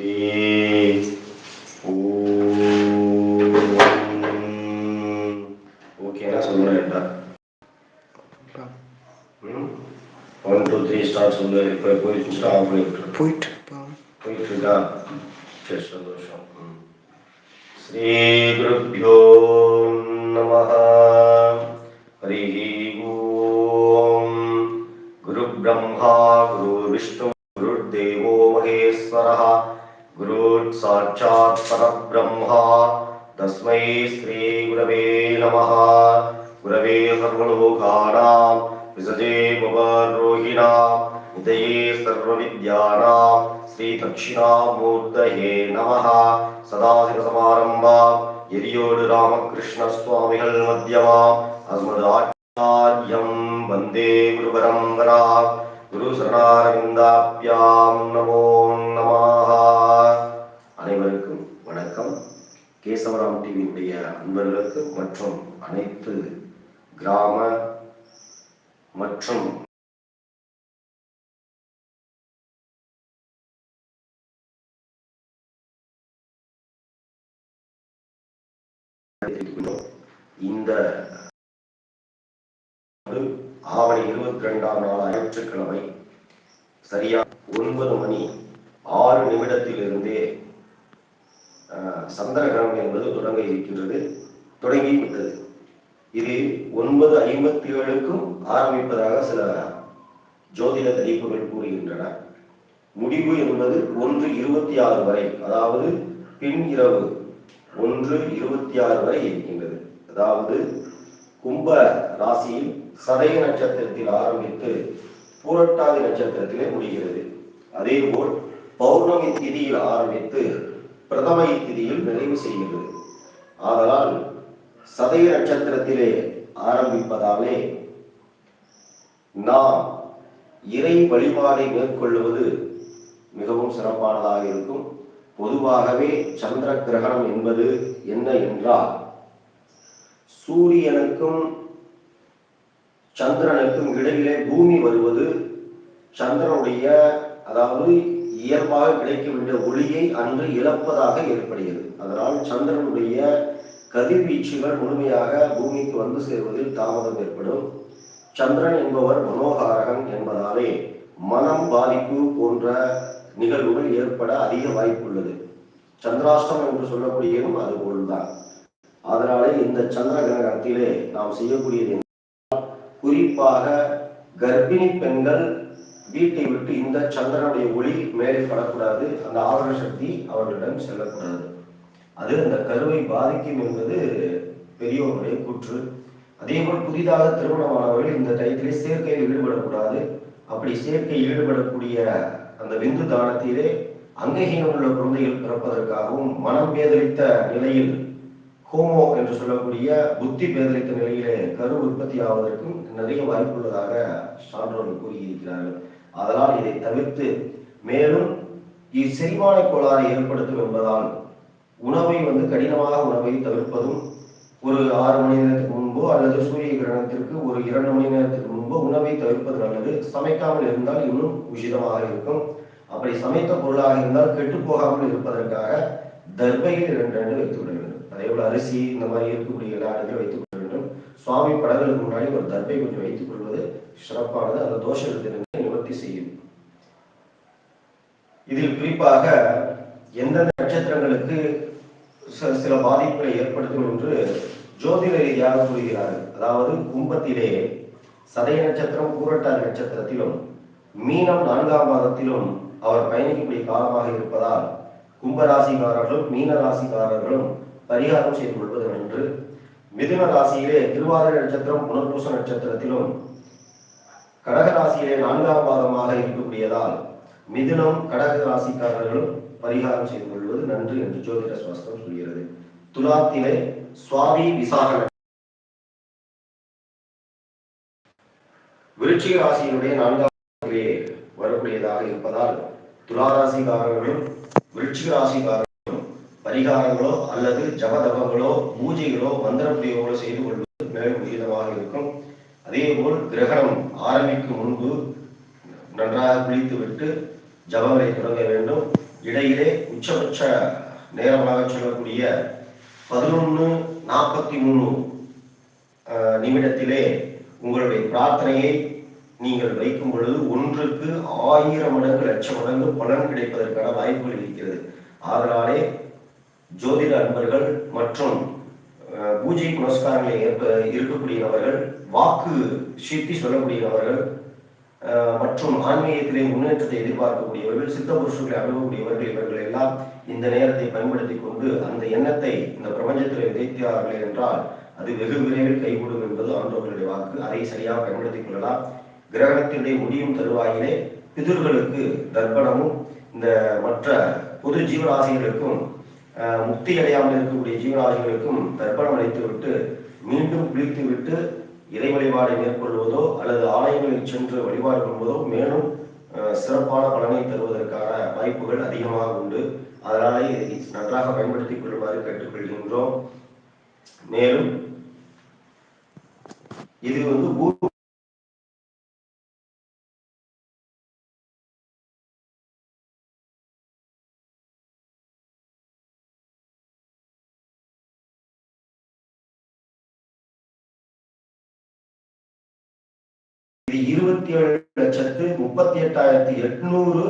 ஸ்ரீ பவரோகிணாம் இதயே சர்வவித்யானாம் ஸ்ரீ தட்சிணாமூர்த்தயே நமः எரியோடு ராமகிருஷ்ண சுவாமிகள் மத்தியமாம் அஸ்மதாச்சாரியம் வந்தே குரு பரம்பரா குரு சரணாரவிந்தாப்யாம் நமோ நமः அனைவருக்கும் வணக்கம். கேசவராம் டிவியுடைய அன்பர்களுக்கு மற்றும் அனைத்து கிராம மற்றும் இருக்கின்றோம். இந்த ஆவணி இருபத்தி ரெண்டாம் நாள் ஞாயிற்றுக்கிழமை சரியா ஒன்பது மணி ஆறு நிமிடத்திலிருந்தே அஹ், சந்திரகிரகணம் என்பது தொடங்க இருக்கின்றது தொடங்கி விட்டது இது ஒன்பது ஐம்பத்தி ஏழுக்கும் ஆரம்பிப்பதாக சில ஜோதிட கணிப்புகள் கூறுகின்றன முடிவு என்பது ஒன்று இருபத்தி ஆறு வரை அதாவது பின் இரவு ஒன்று இருபத்தி ஆறு வரை இருக்கின்றது. அதாவது கும்ப ராசியில் சதய நட்சத்திரத்தில் ஆரம்பித்து பூரட்டாதி நட்சத்திரத்திலே முடிகிறது. அதேபோல் பௌர்ணமி திதியில் ஆரம்பித்து பிரதமை திதியில் நிறைவு செய்கிறது. ஆதலால் சதய நட்சத்திரத்திலே ஆரம்பிப்பதாலே நாம் இறை வழிபாடை மேற்கொள்வது மிகவும் சிறப்பானதாக இருக்கும். பொதுவாகவே சந்திர கிரகணம் என்பது என்ன என்றால் சூரியனுக்கும் சந்திரனுக்கும் இடையிலே பூமி வருவது சந்திரனுடைய அதாவது இயல்பாக கிடைக்க வேண்டிய ஒளியை அன்று இழப்பதாக ஏற்படுகிறது. அதனால் சந்திரனுடைய கதிர்வீச்சுகள் முழுமையாக பூமிக்கு வந்து சேர்வதில் தாமதம் ஏற்படும். சந்திரன் என்பவர் மனோகாரகன் என்பதாலே மனம் பாதிப்பு போன்ற நிகழ்வுகள் ஏற்பட அதிக வாய்ப்புள்ளது. சந்திராஷ்டம் என்று சொல்லக்கூடியதும் அதுபோல்தான் அதனாலே இந்த சந்திர கிரகணத்திலே நாம் செய்யக்கூடியது குறிப்பாக கர்ப்பிணி பெண்கள் வீட்டை விட்டு இந்த சந்திரனுடைய ஒளி மேலே படக்கூடாது அந்த ஆவரண சக்தி அவர்களிடம் செல்லக்கூடாது. அது அந்த கருவை பாதிக்கும் என்பது பெரியோருடைய கூற்று. அதே போல் புதிதாக திருமணமானவர்கள் இந்த டயத்திலே சேர்க்கையில் ஈடுபடக்கூடாது. அப்படி சேர்க்கையில் ஈடுபடக்கூடிய அந்த விந்து தானத்திலே அங்கஹீனம் உள்ள குழந்தைகள் பிறப்பதற்காகவும் மனம் பேதலித்த நிலையில் ஹோமோ என்று சொல்லக்கூடிய புத்தி பேதலித்த நிலையிலே கரு உற்பத்தி ஆவதற்கும் நிறைய வாய்ப்புள்ளதாக சான்றோர்கள் கூறியிருக்கிறார்கள். அதனால் இதை தவிர்த்து மேலும் இச்செரிமான கோளாறு கோளாறை ஏற்படுத்தும் என்பதால் உணவை வந்து கடினமாக உணவை தவிர்ப்பதும் ஒரு ஆறு மணி நேரத்துக்கு முன்போ அல்லது சூரிய கிரகணத்திற்கு ஒரு இரண்டு மணி நேரத்துக்கு முன்போ உணவை தவிர்ப்பது நல்லது. சமைக்காமல் இருந்தால் இன்னும் உஷிதமாக இருக்கும். அப்படி சமைத்த பொருளாக இருந்தால் கெட்டு போகாமல் இருப்பதற்காக தர்பையில் இரண்டு ரெண்டு வைத்துக் கொள்ள வேண்டும். அதே போல அரிசி இந்த மாதிரி இருக்கக்கூடிய எல்லா இடத்திலும் வைத்துக் கொள்ள வேண்டும். சுவாமி படங்களுக்கு முன்னாடி ஒரு தர்பை கொஞ்சம் வைத்துக் கொள்வது சிறப்பானது. அந்த தோஷத்திலிருந்து நிவர்த்தி செய்யும். இதில் குறிப்பாக எந்தெந்த நட்சத்திரங்களுக்கு ச- சில பாதிப்புகளை ஏற்படுத்தும் என்று ஜோதிட ரீதியாக கூறுகிறார்கள். அதாவது கும்பத்திலே சதய நட்சத்திரம் பூரட்டாதி நட்சத்திரத்திலும் மீனம் நான்காம் மாதத்திலும் அவர் பயணிக்கக்கூடிய காலமாக இருப்பதால் கும்பராசிக்காரர்களும் மீன ராசிக்காரர்களும் பரிகாரம் செய்து கொள்வது நன்று மிதுன ராசியிலே திருவாதிரை நட்சத்திரம் புனர்பூச நட்சத்திரத்திலும் கடக ராசியிலே நான்காம் பாதமாக இருக்கக்கூடியதால் மிதுனம் கடக ராசிக்காரர்களும் பரிகாரம் செய்து கொள்வது நன்று என்று ஜோதிட சாஸ்திரம் சொல்கிறது. துலாத்திலே சுவாமி விசாக விருச்சிக ராசியினுடைய நான்காம் வரக்கூடியதாக இருப்பதால் துலா விருட்சிக ராசிக்காரர்களும் பரிகாரங்களோ அல்லது ஜபதபங்களோ பூஜைகளோ மந்திர பிரயோகங்களோ செய்து கொள்வது மேலும் உச்சிதமாக இருக்கும். அதேபோல் கிரகணம் ஆரம்பிக்கும் முன்பு நன்றாக குளித்துவிட்டு ஜபங்களை தொடங்க வேண்டும். இடையிலே உச்சபட்ச நேரமாக சொல்லக்கூடிய பதினொன்று நாற்பத்தி மூணு நிமிடத்திலே உங்களுடைய பிரார்த்தனையை நீங்கள் வைக்கும் பொழுது ஒன்றுக்கு ஆயிரம் மடங்கு லட்சம் மடங்கு பலன் கிடைப்பதற்கான வாய்ப்புகள் இருக்கிறது. அதனாலே ஜோதிட அன்பர்கள் மற்றும் பூஜை புனஸ்காரங்களை ஏற்ப இருக்கக்கூடிய நபர்கள் வாக்கு சித்தி சொல்லக்கூடிய நபர்கள் மற்றும் ஆன்மீகத்திலே முன்னேற்றத்தை எதிர்பார்க்கக்கூடியவர்கள் சித்த புருஷர்களை அணுகக்கூடியவர்கள் இவர்கள் எல்லாம் இந்த நேரத்தை பயன்படுத்தி கொண்டு அந்த எண்ணத்தை இந்த பிரபஞ்சத்தில் விதைத்தார்கள் என்றால் அது வெகு விரைவில் கைகூடும் என்பது ஆண்டவர்களுடைய வாக்கு. அதை சரியாக பயன்படுத்திக் கொள்ளலாம். கிரகணத்தினுடைய முடியும் தருவாயிலே பிதர்களுக்கு தர்ப்பணமும் இந்த மற்ற பொது ஜீவராசிகளுக்கும் அஹ், முக்தி அடையாமல் இருக்கக்கூடிய ஜீவராசிகளுக்கும் தர்ப்பணம் அளித்து விட்டு மீண்டும் குளித்து விட்டு இறை வழிபாடை மேற்கொள்வதோ அல்லது ஆலயங்களில் சென்று வழிபாடு கொள்வதோ மேலும் அஹ், சிறப்பான பலனை தருவதற்கான வாய்ப்புகள் அதிகமாக உண்டு. அதனாலே இதை நன்றாக பயன்படுத்திக் கொள்ளுமாறு கேட்டுக்கொள்கின்றோம். மேலும் இது வந்து இது இருபத்தி ஏழு லட்சத்து முப்பத்தி எட்டாயிரத்தி எட்நூறு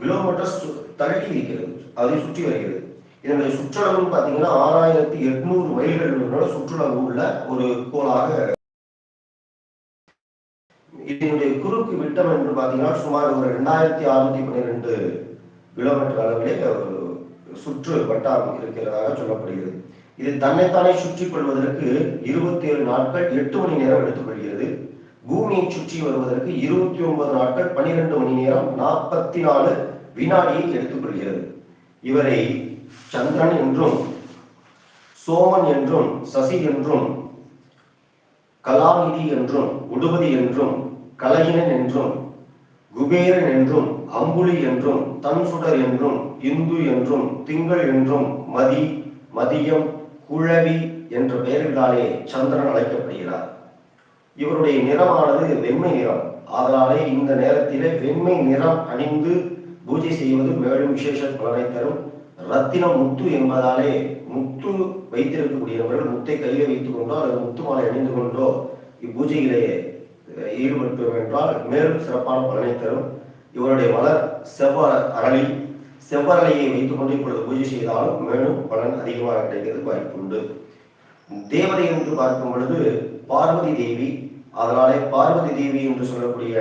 கிலோமீட்டர் சு- தள்ளி இருக்கிறது அதை சுற்றி வருகிறது. இதனுடைய சுற்றளவு பார்த்தீங்கன்னா ஆறாயிரத்தி எட்நூறு மைல்கள் சுற்றளவு உள்ள ஒரு கோளாக இதனுடைய குறுக்கு விட்டம் என்று பார்த்தீங்கன்னா சுமார் ஒரு ரெண்டாயிரத்தி அறுநூத்தி பன்னிரெண்டு கிலோமீட்டர் அளவிலே சுற்று வட்டம் இருக்கிறதாக சொல்லப்படுகிறது. இது தன்னைத்தானே சுற்றி கொள்வதற்கு இருபத்தி ஏழு நாட்கள் எட்டு மணி நேரம் எடுத்துக்கொள்கிறது பூமியை சுற்றி வருவதற்கு இருபத்தி ஒன்பது நாட்கள் பனிரெண்டு மணி நேரம் நாற்பத்தி நாலு வினாடியை எடுத்துக்கொள்கிறது. இவரை சந்திரன் என்றும் சோமன் என்றும் சசி என்றும் கலாநிதி என்றும் உடுபதி என்றும் கலையினன் என்றும் குபேரன் என்றும் அம்புலி என்றும் தன்சுடர் என்றும் இந்து என்றும் திங்கள் என்றும் மதி மதியம் குழவி என்ற பெயர்களாலே சந்திரன் அழைக்கப்படுகிறார். இவருடைய நிறமானது வெண்மை நிறம். ஆதலாலே இந்த நேரத்திலே வெண்மை நிறம் அணிந்து பூஜை செய்வது மேலும் விசேஷ பலனை தரும். ரத்தினம் முத்து என்பதாலே முத்து வைத்திருக்கக்கூடியவர்கள் முத்தை கையில் வைத்துக் கொண்டோ அல்லது முத்து மாலை அணிந்து கொண்டோ இப்பூஜையிலே அஹ், ஈடுபட்டோம் என்றால் மேலும் சிறப்பான பலனை தரும். இவருடைய மலர் செவ்வ அரளி. செவ்வரளியை வைத்துக் கொண்டு இப்பொழுது பூஜை செய்தாலும் மேலும் பலன் அதிகமாக கிடைக்கிறது வாய்ப்புண்டு. தேவதை என்று பார்க்கும் பொழுது பார்வதி தேவி அதனாலே பார்வதி தேவி என்று சொல்லக்கூடிய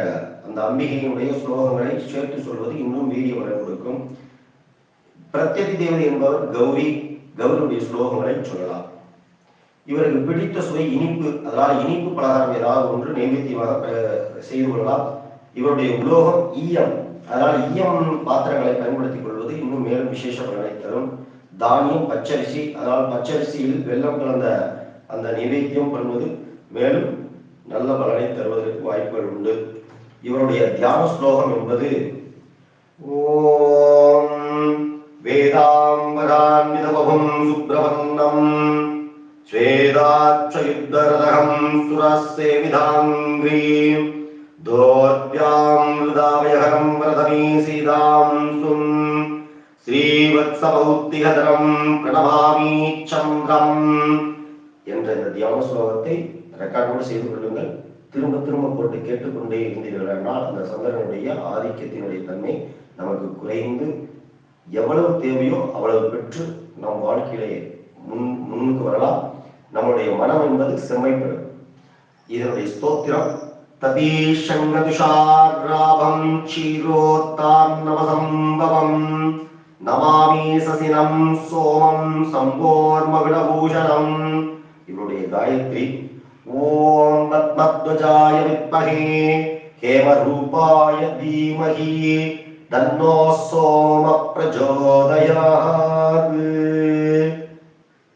அந்த அம்பிகையினுடைய ஸ்லோகங்களை சேர்த்து சொல்வது இன்னும் வீரிய கொடுக்கும். பிரத்யதி தேவதை என்பவர் கௌரி கௌரியுடைய ஸ்லோகங்களை சொல்லலாம். இவருக்கு பிடித்த சுவை இனிப்பு அதனால் இனிப்பு பலகாரம் ஏதாவது ஒன்று நைவேத்தியமாக செய்து கொள்ளலாம். இவருடைய உலோகம் ஈயம் அதனால் ஈயம் பாத்திரங்களை பயன்படுத்திக் கொள்வது இன்னும் மேலும் விசேஷ பலனை தரும். தானியம் பச்சரிசி அதனால் பச்சரிசியில் வெள்ளம் கலந்த அந்த நைவேத்தியம் பண்ணுவது மேலும் நல்ல பலனை தருவதற்கு வாய்ப்புகள் உண்டு. இவருடைய தியான ஸ்லோகம் என்பது ஓம் வேதாம்பரான்விதவம் சுப்பிரமன்னம் ஸ்வேதாட்சயுத்தரதகம் சுரசேவிதாங்கிரீம் தோர்த்தியாம் ஹிருதாவயகரம் வரதனீ சீதாம் சும் ஸ்ரீவத்சபௌத்திகதரம் பிரணமாமி சந்திரம் என்ற இந்த தியான ஸ்லோகத்தை ரெக்கார்டோடு செய்து கொள்ளுங்கள். திரும்ப திரும்ப போட்டு கேட்டுக்கொண்டே இருந்தீர்கள் என்றால் அந்த சந்திரனுடைய ஆதிக்கத்தினுடைய தன்மை நமக்கு குறைந்து எவ்வளவு தேவையோ அவ்வளவு பெற்று நம் வாழ்க்கையிலே முன் முன்னுக்கு வரலாம். நம்முடைய மனம் என்பது செம்மைப்படும். இதனுடைய ஸ்தோத்திரம் ததீஷங்கதுஷாராபம் க்ஷீரோத்தாம் நவசம்பவம் நமாமி சசினம் சோமம் சம்போர்மகுணபூஷணம் இவருடைய காயத்ரி ஓம் பத்மத்வஜாய வித்மகே ஹேமரூபாய தீமஹி தன்னோ சோம பிரச்சோதயாத்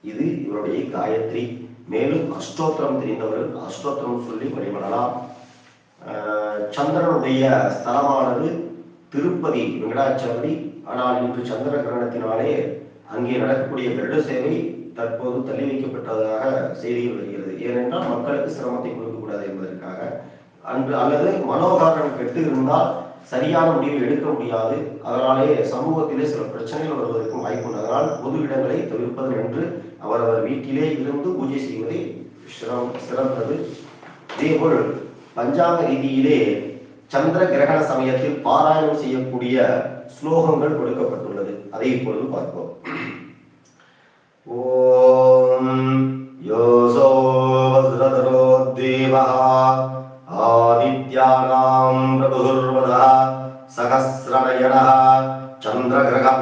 இது இவருடைய காயத்ரி. மேலும் அஷ்டோத்திரம் தெரிந்தவர்கள் அஷ்டோத்திரம் சொல்லி வழிபடலாம். ஆஹ் சந்திரனுடைய ஸ்தலமானது திருப்பதி வெங்கடாச்சலபதி. ஆனால் இன்று சந்திர கிரகணத்தினாலே அங்கே நடக்கக்கூடிய கருட சேவை தற்போது தள்ளி வைக்கப்பட்டதாக செய்தி வருகிறது. ஏனென்றால் மக்களுக்கு சிரமத்தை கொடுக்கக்கூடாது என்பதற்காக. அன்று அல்லது மனோகாரணம் கெட்டு இருந்தால் சரியான முடிவு எடுக்க முடியாது. அதனாலே சமூகத்திலே சில பிரச்சனைகள் வருவதற்கும் வாய்ப்பு அதனால் பொது இடங்களை தவிர்ப்பது என்று அவரவர் வீட்டிலே இருந்து பூஜை செய்வதை சிறந்தது. இதேபோல் பஞ்சாங்க ரீதியிலே சந்திர கிரகண சமயத்தில் பாராயணம் செய்யக்கூடிய ஸ்லோகங்கள் கொடுக்கப்பட்டுள்ளது. அதை இப்பொழுது பார்ப்போம். ஓ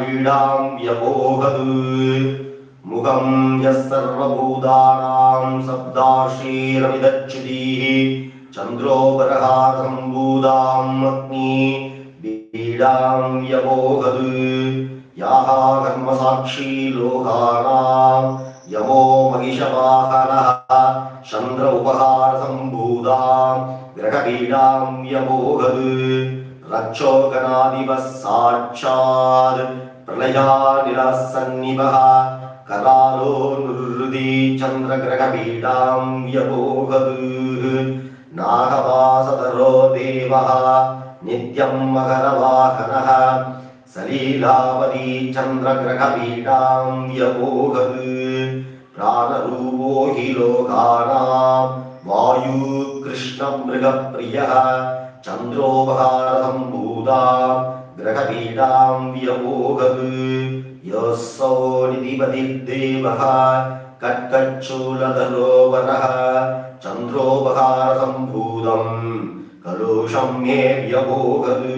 சந்திரகிரகபீடாம் யபோகது முகம் यः सर्वभूतानां सप्ताशीरमिदच्युतिः चन्द्रोपरहारम्बूदाम् अग्नि पीडां यमोहद् याः कर्मसाक्षी लोकानां यमो महिषवाहनः चन्द्र उपहारसम्भूतां ग्रहपीडां यमोहद् रक्षोगणादिवः साक्षात् प्रलयानिलसन्निवः करालो निर्हृदि चन्द्रग्रहपीडां यमोहद् नागवासधरो देवः नित्यं मकरवाहनः सलीलावती चन्द्रग्रहपीडां यमोहद् प्राणरूपो हि लोकानां वायुकृष्णमृगप्रियः கிரகபீடாம் வியமோகது யோசோ நிதிபதி தேவः கட்கச்சூலதரோவரः சந்திரோபகாரசம்பூதம் கலோஷம் மே வியமோகது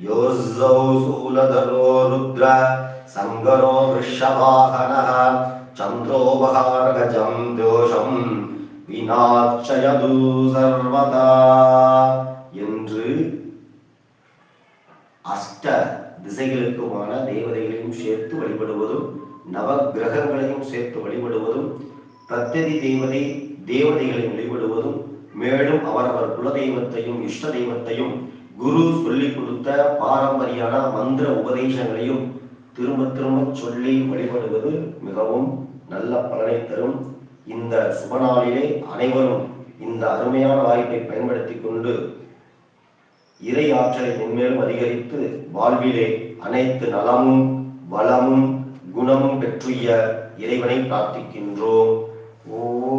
யோசோ சூலதரோ ருத்ர சங்கரோ விஷவாகனः சந்திரோபகாரகஜம் தோஷம் வினாச்சயது சர்வதா என்று அஷ்ட திசைகளுக்குமான தேவதைகளையும் சேர்த்து வழிபடுவதும் நவ கிரகங்களையும் சேர்த்து வழிபடுவதும் பிரத்யதி தேவதை தேவதைகளை வழிபடுவதும் மேலும் அவரவர் குலதெய்வத்தையும் இஷ்ட தெய்வத்தையும் குரு சொல்லிக் கொடுத்த பாரம்பரியான மந்திர உபதேசங்களையும் திரும்ப திரும்ப சொல்லி வழிபடுவது மிகவும் நல்ல பலனை தரும். இந்த சுபநாளிலே அனைவரும் இந்த அருமையான வாய்ப்பை பயன்படுத்திக் கொண்டு இறை ஆற்றலை மென்மேலும் அதிகரித்து வாழ்விலே அனைத்து நலமும் வளமும் குணமும் பெற்றுய இறைவனை பிரார்த்திக்கின்றோம் ஓம்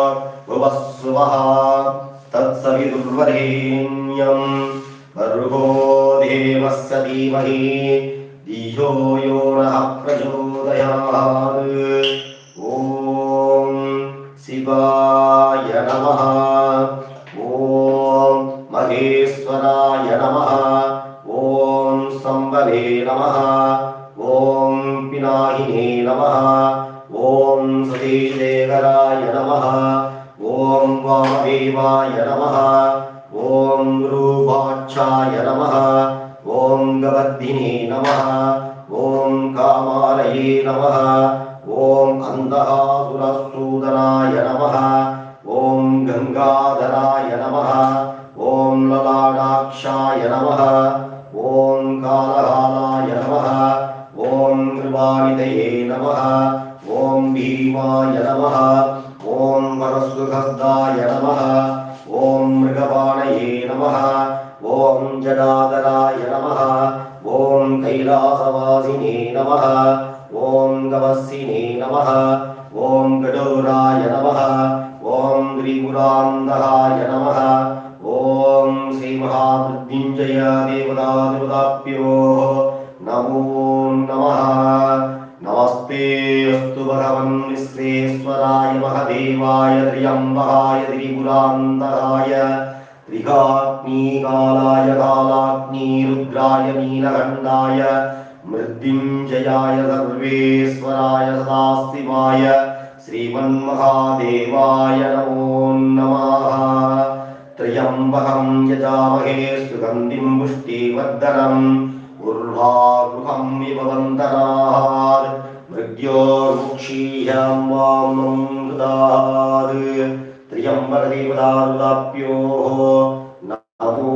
भूर्भुवस्सुवः तत्सवितुर्वरेण्यं भर्गो देवस्य धीमहि धियो यो नः प्रचोदयात् ॐ शिवाय नमः नमः। ॐ वरसुहस्ताय नमः। ॐ मृगपाणये नमः। ॐ जडाधराय नमः। ॐ कैलासवासिने नमः। ॐ गवस्सिने नमः। ॐ गडोराय नमः। ॐ त्रिपुरान्धकाय नमः। ॐ श्रीमहामृत्युञ्जय देवतादेवताभ्यो नमो नमः। नमस्ते अस्तु भगवन् विश्वेश्वराय महदेवाय त्र्यम्बकाय त्रिपुरान्तकाय त्रिकाग्निकालाय कालाग्नि रुद्राय नीलकण्ठाय मृत्युञ्जयाय सर्वेश्वराय सदाशिवाय श्रीमन्महादेवाय नमो नमः त्र्यम्बकं यजामहे सुगन्धिं पुष्टिवर्धनम् உர்வாகுகம் இவந்தரார் மிருக்யோர்முக்ஷீயாம் வாமம் கிருதார் திரியம்பரதேவதாருதாப்யோஹோ நமோ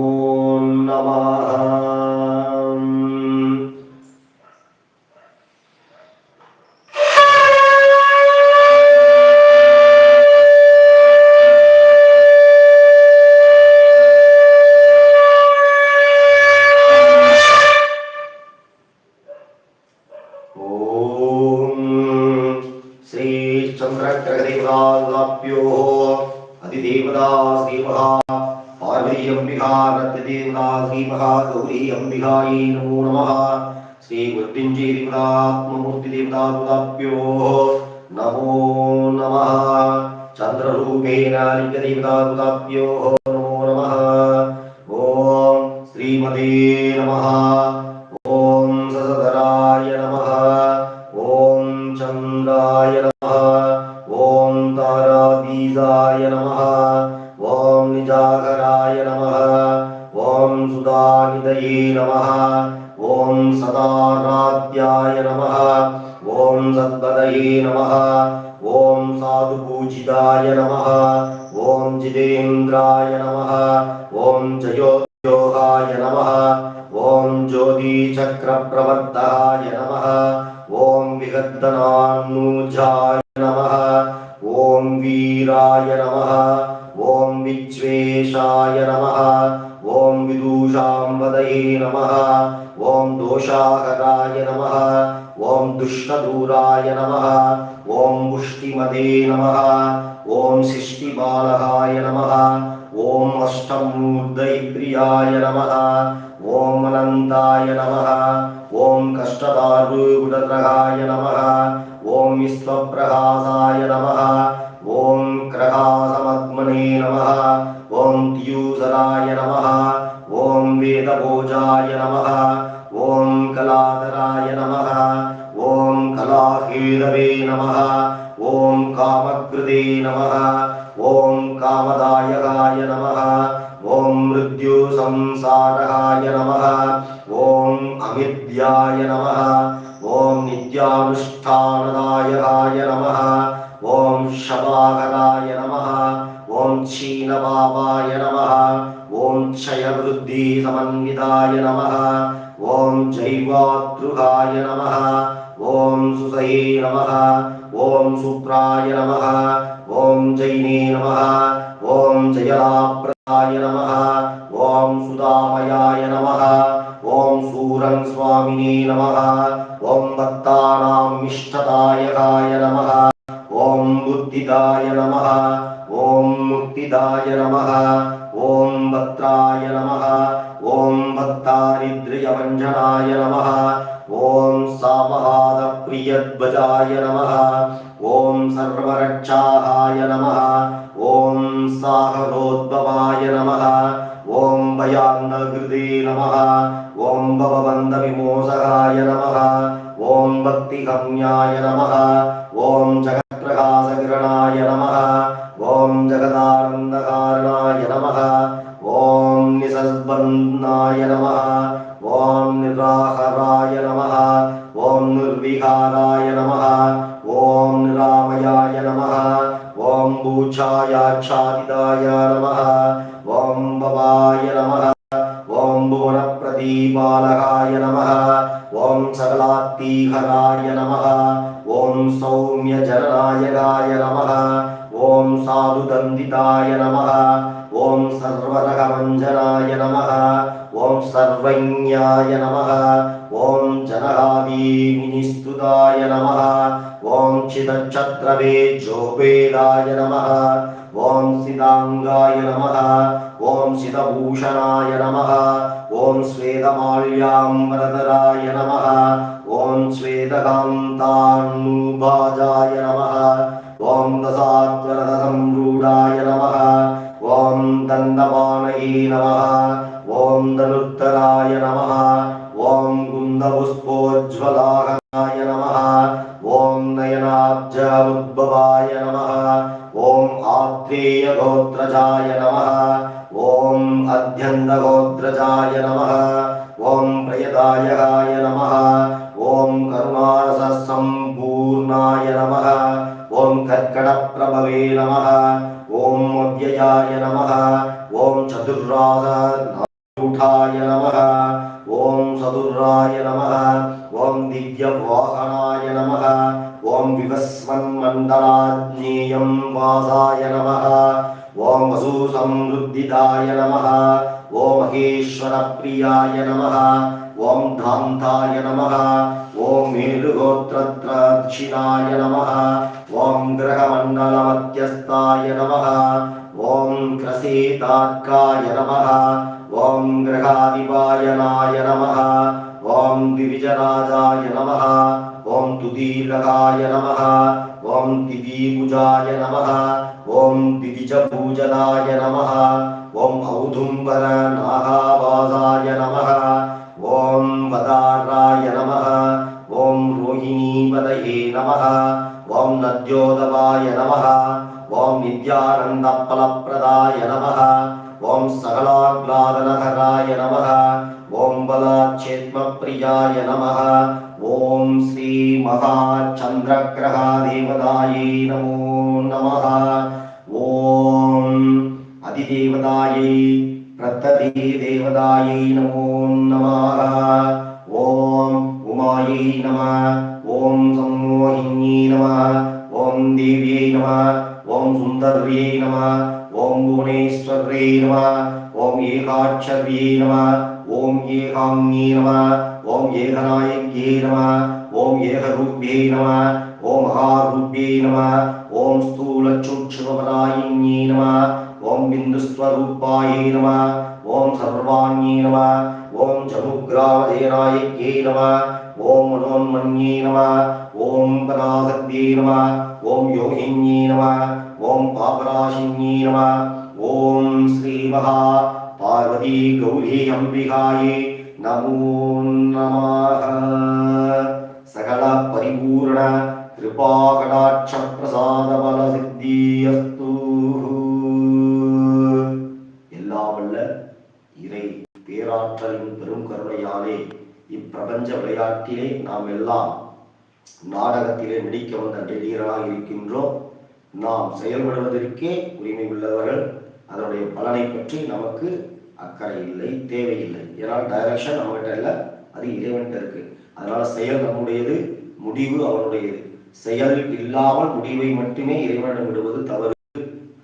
நமः ॐ श्रीचन्द्रग्रदेवताप्यो अधिदेवता श्रीमः पार्वती गौरी नमो नमः। श्रीमृत्युञ्जयदेवतात्ममूर्तिदेवताप्यो नमो नमः। चन्द्ररूपेण सदाराध्याय नमः ॐ सद्पदये नमः ॐ साधुपूजिताय नमः ॐ जितेन्द्राय नमः ॐ जयोद्योगाय नमः ॐ ज्योतिचक्रप्रवर्तकाय नमः ॐ विगद्धनान्नूजाय नमः ॐ वीराय नमः ॐ विश्वेशाय नमः ఓం విదూషాం వదయే నమ ఓం దోషాహరాయ నమ ఓం దుష్టదూరాయ నమ ఓం ముష్టిమదే నమ ఓం శిష్టిబాలహాయ నమ ఓం అష్టమూర్ధైప్రియాయ నమ ఓం అనంతాయ నమ ఓం కష్టదారుగుణగ్రహాయ నమ ఓం విశ్వప్రహాసాయ నమ ஓம் கிரகாசமத்மனே நம ஓம் தியூசராய நம ஓம் வேதபோஜாய நம ஓம் கலாதராய நம ஓம் கலாகேதவே நம ஓம் காமக்ருதே நம ஓம் காமதாயகாய நம ஓம் மிருத்யு சம்சாரகாய நம ஓம் அமித்யாய நம ஓம் நித்யானுஷ்டானதாயகாய நம ఓం శబాహరాయ నమ ఓం క్షీణబాబాయ నమ ఓం క్షయవృద్ధి సమన్వితాయ నమ ఓం జైవాతృహాయ నమ ఓం సుసయే నమ ఓం శుక్రాయ నమ ఓం జైనే నమ ఓం జయలాప్రదాయ నమ ఓం సుదామయాయ నమ ఓం సూరం స్వామినే నమ ఓం భక్తానాం ఇష్టదాయకాయ నమ ஓம் புத்திதாய நம ஓம் முக்திதாய நம ஓம் பத்ராய நம ஓம் பக்தாரித்ரியவஞ்சனாய நம ஓம் சாபகாத பிரியத்வஜாய நம ஓம் சர்வரட்சாகாய நம ஓம் சாகரோத்பவாய நம ஓம் பயான்னகிருதே நம ஓம் பவபந்த விமோசகாய நம ஓம் பக்திகம்யாய நம ஓம் ஜக பிரகாசகிரணாய நம ஓம் ஜெகதானந்தகாரணாய நம ஓம் நிசல்பன்னாய நம ஓம் நிராகராய நம ஓம் நிர்விகாராய நம ஓம் ராமயாய நம ஓம் பூச்சாயாச்சாதிதாய நம साधुदन्दिताय नमः ॐ सर्वरकमञ्जनाय नमः ॐ सर्वज्ञाय नमः ॐ जनहादीनिस्तुताय नमः ॐ चिदक्षत्रवे जोपेदाय नमः ॐ सिताङ्गाय नमः ॐ सितभूषणाय नमः ॐ श्वेतमाल्याम्बरधराय नमः ॐ श्वेतकान्तान्नुभाजाय नमः ఓం దశాక్షరసంభూఢాయ నమ. ఓం దండపాణయే నమ. ఓం ధనుత్తరాయ నమ. ఓం గుందపుష్పోజ్వలాహనాయ నమ. ఓం నయనాబ్జముద్భవాయ నమ. ఓం ఆత్రేయగోత్రజాయ నమ. ఓం అధ్యందగోత్రజాయ నమ. ఓం ప్రయదాయాయ నమ. ఓం కరుణారస సంపూర్ణాయ నమ. ஓம் கற்கடப்பிரபவே நம ஓம் அவ்யயாய நம ஓம் சதுர்ராதாய நம ஓம் சதுராய நம ஓம் திவ்யவாகனாய நம ஓம் விவஸ்வன்மண்டலாஜ்ஞேயம் வாசாய நம ஓம் வசூசம்ருத்திதாய நம ஓம் மகேஸ்வரப்பிரியாய நம ओम धान्ताय नमः ॐ मेरुगोत्रत्राक्षिणाय नमः ॐ ग्रहमण्डलमध्यस्थाय नमः ॐ क्रसीतात्काय नमः ॐ ग्रहादिपायनाय नमः ॐ द्विविजराजाय नमः ॐ तुदीलकाय नमः ॐ दिवीभुजाय नमः ॐ द्विविजपूजनाय नमः ॐ औधुम्बरनाहावासाय नमः ஓம் வதாராய நம ஓம் ரோஹிணீபதயே நம ஓம் நத்யோதவாய நம ஓம் நித்யானந்த பலப்பிரதாய நம ஓம் சகலாக்லாதனகராய நம ஓம் பலாச்சேத்மப்ரியாய நம ஓம் ஸ்ரீ மகாச்சந்திரகிரகா தேவதாயை நமோ நம ஓம் அதிதேவதாயை பிரத்ததே தேவதாயை நமோ நமாக ஓம் உமாயை நம ஓம் சம்மோகின்யை நம ஓம் தேவியை நம ஓம் சுந்தர்யை நம ஓம் புவனேஸ்வர்யை நம ஓம் ஏகாட்சர்யை நம ஓம் ஏகாங்யை நம ஓம் ஏகநாயக்யை நம ஓம் ஏகரூபியை நம ஓம் மகாரூபியை நம ஓம் ஸ்தூலச்சூட்சுமபராயின்யை நம ஓம் பிந்துஸ்வரூபாயை நம ஓம் சர்வாண்யை நம ஓம் ஜமுக்ராமதேனாயக்யை நம ஓம் மனோன்மன்யே நம ஓம் பராசக்தியை நம ஓம் யோகின்யை நம ஓம் பாபராசின்யை நம ஓம் ஸ்ரீ மகா பார்வதி கௌரி அம்பிகாயே நமோ நமாக சகல பரிபூர்ண கிருபாகடாட்ச பிரசாத பல சித்தியஸ்து பேராற்றலின் பெரும் கருணையாலே இப்பிரபஞ்ச விளையாட்டிலே நாம் எல்லாம் நாடகத்திலே நடிக்க வந்த நடிகராக இருக்கின்றோம். நாம் செயல்படுவதற்கே உரிமை உள்ளவர்கள். அதனுடைய பலனை பற்றி நமக்கு அக்கறை இல்லை தேவையில்லை. ஏன்னால் டைரக்ஷன் நம்மகிட்ட இல்லை. அது இறைவன்கிட்ட இருக்கு. அதனால செயல் நம்முடையது முடிவு அவனுடையது செயல் இல்லாமல் முடிவை மட்டுமே இறைவனிடம் விடுவது தவறு.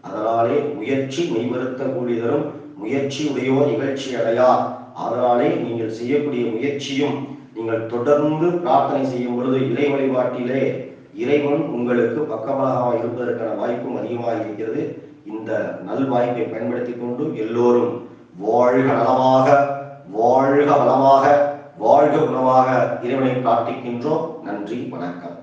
அதனாலே முயற்சி மெய்வருத்த கூலி தரும் முயற்சி உடையோர் நிகழ்ச்சி அடையார். அதனாலே நீங்கள் செய்யக்கூடிய முயற்சியும் நீங்கள் தொடர்ந்து பிரார்த்தனை செய்யும் பொழுது இறை வழிபாட்டிலே இறைவன் உங்களுக்கு பக்கபலமாக இருப்பதற்கான வாய்ப்பும் அதிகமாக இருக்கிறது. இந்த நல் வாய்ப்பை பயன்படுத்திக் கொண்டு எல்லோரும் வாழ்க நலமாக வாழ்க வளமாக வாழ்க குணமாக இறைவனை பிரார்த்திக்கின்றோம். நன்றி வணக்கம்.